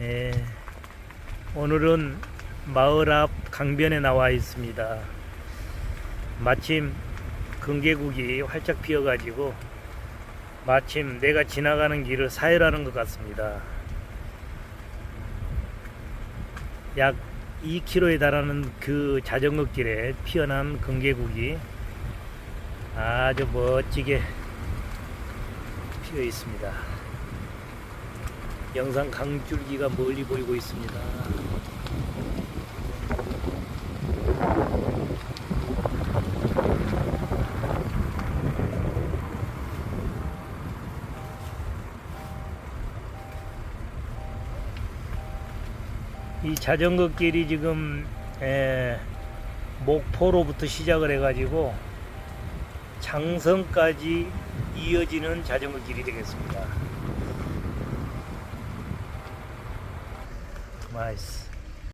예, 오늘은 마을 앞 강변에 나와 있습니다. 마침 금계국이 활짝 피어가지고 마침 내가 지나가는 길을 사열하는 것 같습니다. 약 2km에 달하는 그 자전거 길에 피어난 금계국이 아주 멋지게 피어 있습니다. 영상 강줄기가 멀리 보이고 있습니다. 이 자전거 길이 지금 에, 목포로부터 시작을 해가지고 장성까지 이어지는 자전거 길이 되겠습니다. 나이스.